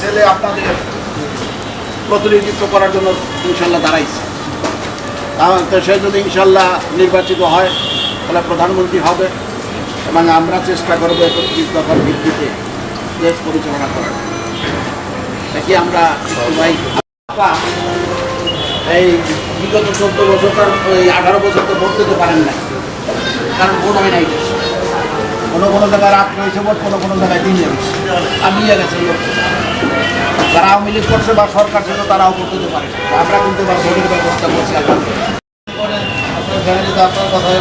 ছেলে আপনাদের প্রতিনিধিত্ব করার জন্য ইনশাল্লাহ দাঁড়াইছে। তা- সে যদি ইনশাল্লাহ নির্বাচিত হয়, তাহলে প্রধানমন্ত্রী হবে এবং আমরা চেষ্টা করব দফার ভিত্তিতে দেশ পরিচালনা করার। দেখি আমরা এই বিগত চোদ্দ বছরটার ওই আঠারো বছর তো ভোট দিতে পারেন নাই। কারণ ভোট হয় নাই। কোনো কোনো জায়গায় রাত হয়েছে ভোট কোনো কোনো জায়গায় দিন যাচ্ছে কামিয়ে গেছে লোক। যারা আওয়ামী লীগ করছে বা সরকার ছিল, তারাও ভোট দিতে পারে আমরা কিন্তু এবার ভোটের ব্যবস্থা করছি আপনার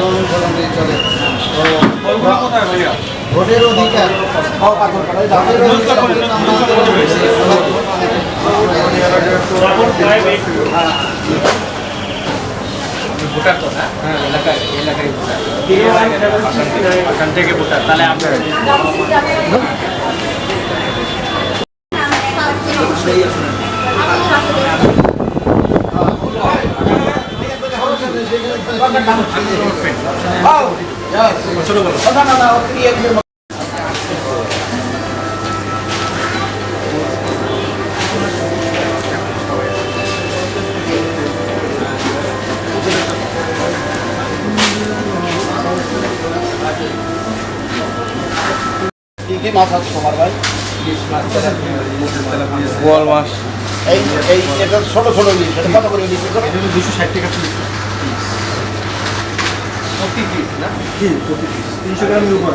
বলুন বলুন চলে ভোটের অধিকার ভোটের তো না এলাকায় এলাকায় ভোটার আসাম থেকে ভোটার তাহলে আমরা ও, না, না, না, মাছ আছে তোমার ভাই? গোয়াল মাছ। এই এই এটা ছোট ছোট ইলিশ এটা কত করে ইলিশ এটা? দুশো ষাট টাকা তিনশো গ্রামের উপর।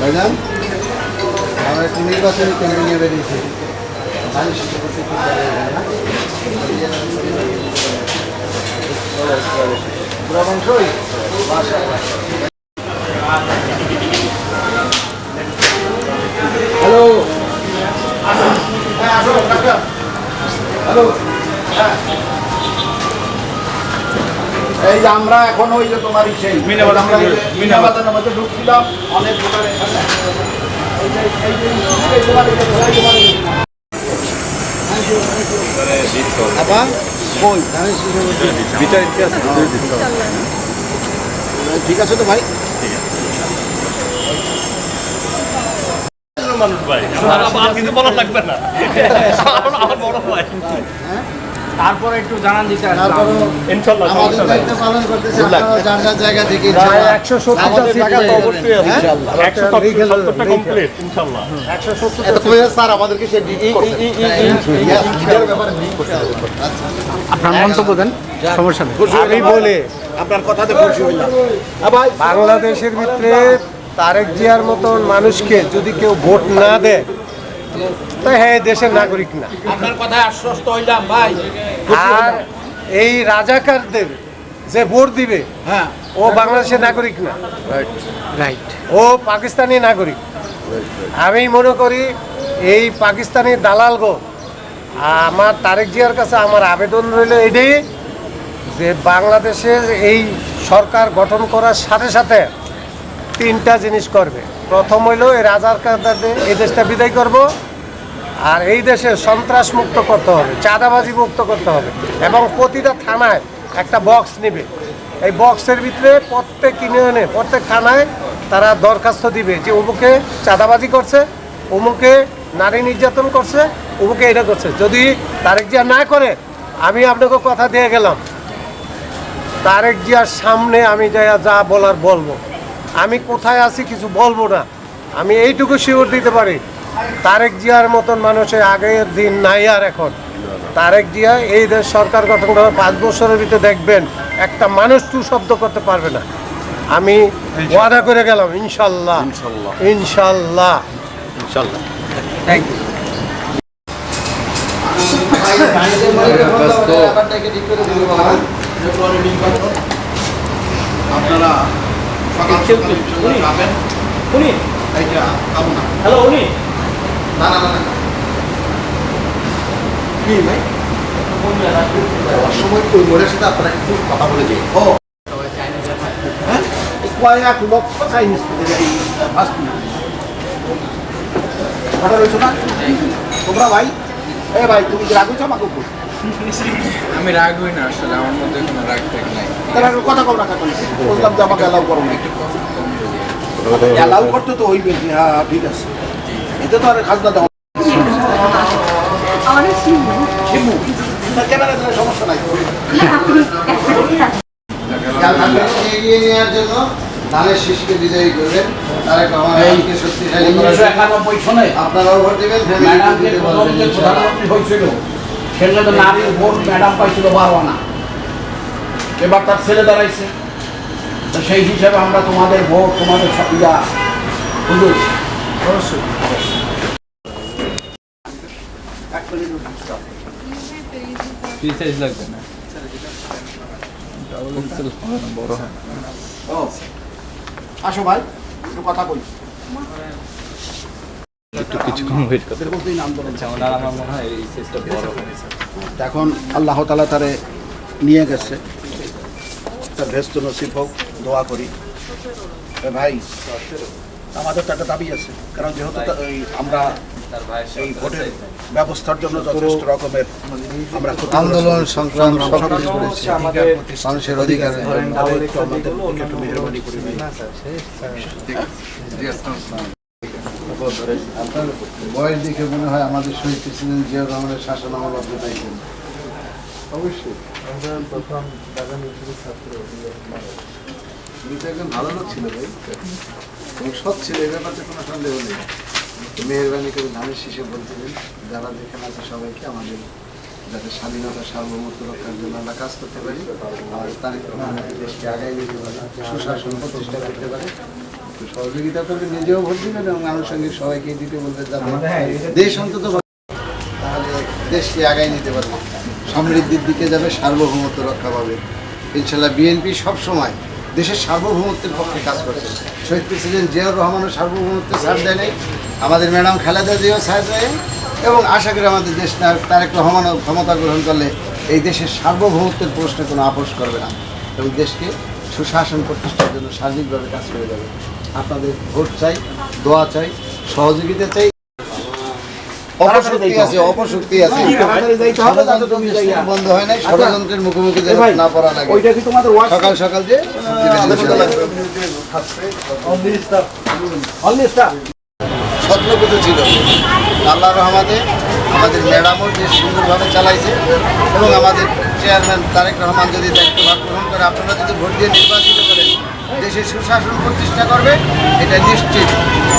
ভাইজান আমরা একটি নির্বাচনী কেন্দ্র নিয়ে বেরিয়েছি। মানুষ হ্যালো হ্যাঁ হ্যালো হ্যাঁ এই যে আমরা এখন ওই যে তোমার সেই যে মধ্যে ঢুকছিলাম অনেক দোকানে এখানে কই শীষে ঠিক আছে তো ভাই। মানুষ ভাই। আমার আর কিছু বলা লাগবে না। আমার- আমার বড় ভাই। তারপরে একটু জানান দিতে পালন করতেছে যার যার জায়গা থেকে স্যার আমাদেরকে সে আপনার মন্তব্য দেন সমস্যা নেই। আমি বলে আপনার কথাতে খুশি হইলাম। হ্যাঁ বাংলাদেশের ভিতরে তারেক জিয়ার মতন মানুষকে যদি কেউ ভোট না দেয় তো হ্যাঁ দেশের নাগরিক না। আপনার কথায় আশ্বস্ত হইলাম ভাই। আর এই রাজাকারদের যে ভোট দিবে হ্যাঁ। ও বাংলাদেশের নাগরিক না। রাইট ও পাকিস্তানি নাগরিক। আমি মনে করি এই পাকিস্তানি দালাল দালালগো আমার তারেক জিয়ার কাছে আমার আবেদন রইল এটাই যে বাংলাদেশের এই সরকার গঠন করার সাথে সাথে তিনটা জিনিস করবে। প্রথম হইল এই রাজার কাদারদের এই দেশটা বিদায় করব। আর এই দেশে সন্ত্রাস মুক্ত করতে হবে চাঁদাবাজি মুক্ত করতে হবে এবং প্রতিটা থানায় একটা বক্স নেবে। এই বক্সের ভিতরে প্রত্যেক ইউনিয়নে প্রত্যেক থানায় তারা দরখাস্ত দিবে যে অমুকে চাঁদাবাজি করছে, অমুকে নারী নির্যাতন করছে, অমুকে এটা করছে। যদি তারেক জিয়া না করে, আমি আপনাকে কথা দিয়ে গেলাম। তারেক জিয়ার সামনে আমি যা যা বলার বলব। আমি কোথায় আছি কিছু বলব না। আমি এইটুকু শিওর দিতে পারি। তারেক জিয়ার মতন মানুষের আগের দিন নাই আর এখন। তারেক জিয়া এই দেশ সরকার গঠন করার পাঁচ বছরের ভিতরে দেখবেন একটা মানুষ টু শব্দ করতে পারবে না। আমি ওয়াদা করে গেলাম ইনশাল্লাহ। ইনশাল্লাহ। ইনশাল্লাহ। থ্যাংক ইউ আপনারা সকাল সকাল যাবেন। উনি। এইটা খাব না। হ্যালো উনি। না না না। না কি ভাই? সময় ওই মোড়ের সাথে আপনারা একটু কথা বলে ও। হ্যাঁ? চাইনিজ হয়েছো না? তোমরা ভাই? এ ভাই তুমি কি রাগ হয়েছো আমাকে বল। আমি রাগ হই না আসলে আমার মধ্যে কোনো রাগ টাগ নাই। তাহলে কথা কম রাখা বললাম যে আমাকে অ্যালাউ করো না অ্যালাউ করতে তো হইবে হ্যাঁ ঠিক আছে। এতে তো আর খাজনা দেওয়া জন্য ধানের ভোট ম্যাডাম পাইছিল বারো আনা এবার তার ছেলে দাঁড়াইছে। তো সেই হিসাবে আমরা তোমাদের ভোট, তোমাদের সব ইয়া। হুজুর অবশ্যই ফ্রি সাইজ লাগবে না ডাবল এক্সেল হয় না বড় হয় ও আসো ভাই একটু কথা বলি। একটু কিছুক্ষণ ওয়েট করতে এদের বলতেই নাম বলেন। যেমন আর আমার মনে হয় এই সাইজটা বড় এখন আল্লাহ তালা তারে নিয়ে গেছে। তার ভেস্ত নসিব হোক দোয়া করি। ভাই আমাদের তো একটা দাবি আছে। কারণ যেহেতু আমরা এই ভোটের ব্যবস্থার জন্য যথেষ্ট রকমের আমরা আন্দোলন সংগ্রাম সব কিছু করেছি মানুষের বয়স দেখে মনে হয় আমাদের শহীদ প্রেসিডেন্ট জিয়া রহমানের শাসন আমল আপনি পাইছেন অবশ্যই তুমি তো একজন ভালো লোক ছিল ভাই সৎ ছিল এই ব্যাপারে কোনো সন্দেহ নেই মেহরবানি করে ধানের শীষে বলছিলেন যারা যেখানে আছে সবাইকে আমাদের যাতে স্বাধীনতা, সার্বভৌমত্ব রক্ষার জন্য আমরা কাজ করতে পারি। আর তার দেশকে আগাই নিতে পারি, সুশাসন প্রতিষ্ঠা করতে পারি। তো সহযোগিতা করবে, নিজেও ভোট দিবেন এবং আনুষঙ্গিক সবাইকে দিতে বলবেন যাতে দেশ অন্তত তাহলে দেশকে আগাই নিতে পারবে সমৃদ্ধির দিকে যাবে, সার্বভৌমত্ব রক্ষা পাবে। ইনশাল্লাহ বিএনপি সবসময় দেশের সার্বভৌমত্বের পক্ষে কাজ করছে। শহীদ প্রেসিডেন্ট জিয়াউর রহমানও সার্বভৌমত্বের ছাড় দেয় নাই। আমাদের ম্যাডাম খালেদা ছাড় দেয় এবং আশা করি আমাদের দেশ নায়ক তারেক রহমানও ক্ষমতা গ্রহণ করলে এই দেশের সার্বভৌমত্বের প্রশ্নে কোনো আপোষ করবে না। এবং দেশকে সুশাসন প্রতিষ্ঠার জন্য সার্বিকভাবে কাজ করে যাবে। আপনাদের ভোট চাই দোয়া চাই সহযোগিতা চাই। অপশক্তি আছে অপশক্তি আছে। তাড়াতাড়ি যাইতে হবে যাতে তুমি যাইয়া। বন্ধ হয় নাই ষড়যন্ত্রের মুখোমুখি না পড়া লাগে। ওইটা কি তোমাদের ওয়াশ সকাল সকাল যে স্বপ্নপুত ছিল। আল্লাহ রহমাতে আমাদের ম্যাডামও যে সুন্দরভাবে চালাইছে এবং আমাদের চেয়ারম্যান তারেক রহমান যদি দায়িত্বভার গ্রহণ করে, আপনারা যদি ভোট দিয়ে নির্বাচিত করেন দেশের সুশাসন প্রতিষ্ঠা করবে, এটা নিশ্চিত।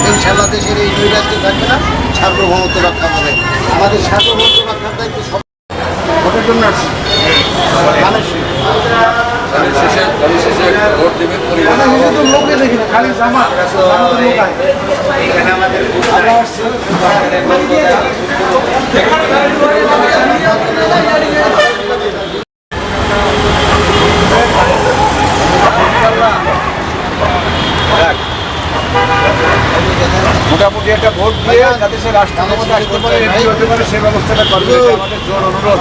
ইনশাল্লাহ দেশের এই দুই রাজ্য থাকবে না, সার্বভৌমত্ব রক্ষা পাবে। আমাদের সার্বভৌমত্ব রক্ষার দায়িত্ব সব ভোটের জন্য আসছি। মোটামুটি একটা ভোট দিয়ে যাতে সে রাষ্ট্র ক্ষমতা আসতে পারে এমপি হতে পারে সে ব্যবস্থাটা করবে আমাদের জোর অনুরোধ।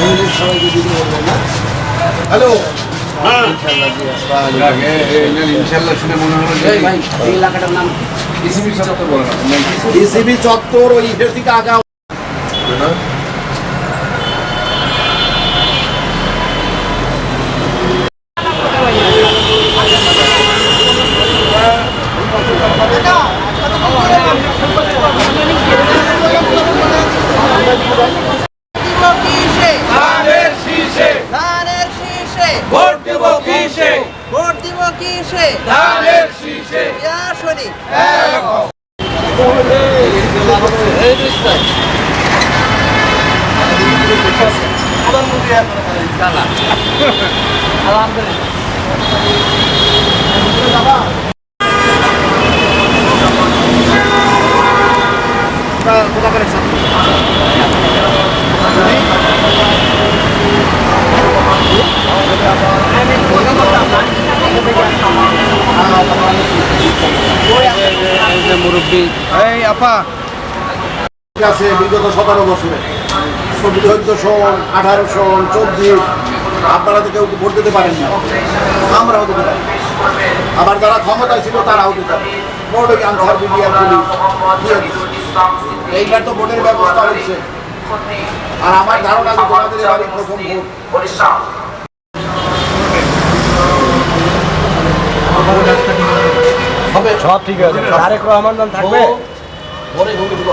হ্যাঁ সবাইকে দিতে বলবেন না হ্যালো চত্বর ওই থেকে আগা এই আপা আছে বিগত সতেরো বছরে। চোদ্দ সন আঠারো সন চব্বিশ। আপনারা তো কেউ ভোট দিতে পারেন না আমরাও দিতে পারি আবার যারা ক্ষমতায় ছিল তারাও দিত বোর্ড আনসার বিডিআর পুলিশ দিয়ে এইবার তো ভোটের ব্যবস্থা হচ্ছে। আর আমার ধারণা যে তোমাদের এবারই প্রথম ভোট। হবে সব ঠিক আছে। তারেক রহমান থাকবে? ভোরে ঘুমিয়ে দিবো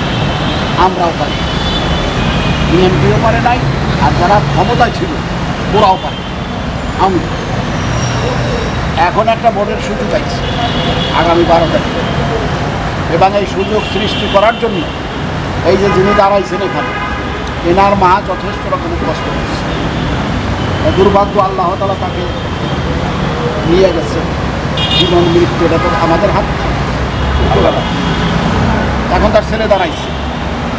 আমরাও পারি। বিএনপিও পারে নাই, আর যারা ক্ষমতায় ছিল, ওরাও পারে। আমি এখন একটা ভোটের সুযোগ পাইছি, আগামী বারো তারিখে। এবং এই সুযোগ সৃষ্টি করার জন্য এই যে যিনি দাঁড়াইছেন এখানে, এনার মা যথেষ্ট রকমের কষ্ট করছে। দুর্ভাগ্য আল্লাহ তালা তাকে নিয়ে গেছে। জীবন মৃত্যু এটা তো আমাদের হাত। এখন তার ছেলে দাঁড়াইছে।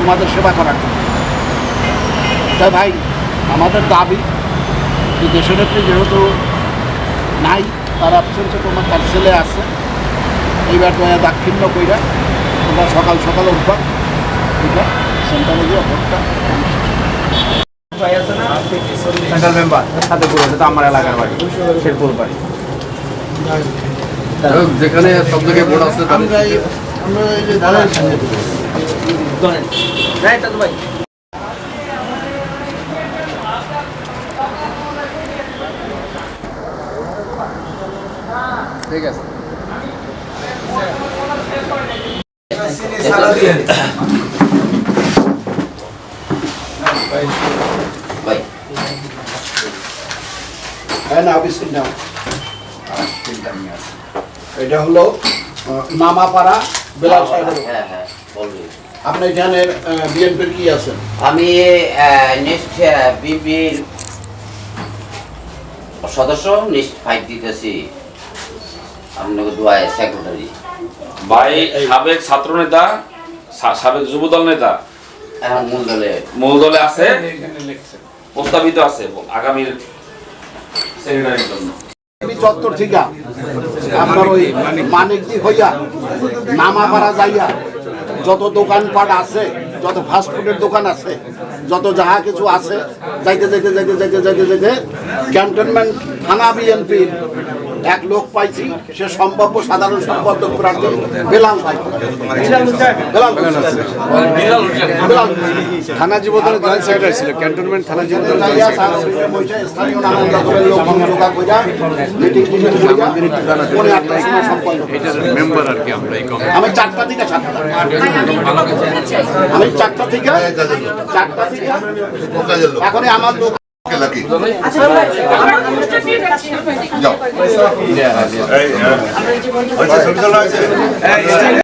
তোমাদের সেবা করার জন্য। তাই ভাই আমাদের দাবি যে দেশের নেত্রী যেহেতু নাই তার অ্যাবসেন্সে তোমার তার ছেলে আছে। এইবার তো দাক্ষিণ্য কইরা তোমরা সকাল সকাল উঠবা। এটা সেন্টারে গিয়ে ভোটটা সেন্ট্রাল মেম্বার সাথে পুরো এটা আমার এলাকার বাড়ি শেরপুর বাড়ি। যেখানে সব জায়গায় বোর্ড আছে আমরা এই যে দাঁড়াই ঠিক আছে। না বিস্কুট নাও। এটা হলো আহ, নামাপাড়া বেলাল সাহেবের হ্যাঁ হ্যাঁ বলবি আপনি এখানের বিএনপির কি আছেন আমি নেক্সট বিপির সদস্য নেক্সট ফাইভ দিতেছি। আপনাকে দুয়ায় সেক্রেটারি ভাই সাবেক ছাত্র নেতা সাবেক যুবদল নেতা। মূল দলে। মূল দলে আছে। প্রস্তাবিত আছে আগামীর সেক্রেটারির জন্য। চত্বর থেকে আপনার ওই মানিকদি হইয়া নামাপাড়া যাইয়া যত দোকানপাট আছে, যত ফাস্টফুডের দোকান আছে, যত যাহা কিছু আছে, যাইতে যাইতে যাইতে যাইতে যাইতে যাইতে ক্যান্টনমেন্ট থানা বিএনপির এক লোক পাইছি সে সম্ভাব্য সাধারণ সম্পাদক প্রার্থী বেলাল ভাই। থানা জীবনের জয়েন্ট সেক্রেটারি ছিল ক্যান্টনমেন্ট থানা জীবনের আমি চারটা থেকে আমি চারটা থেকে চারটা থেকে এখন আমার লোক আচ্ছা ছবি তোলা হয়েছে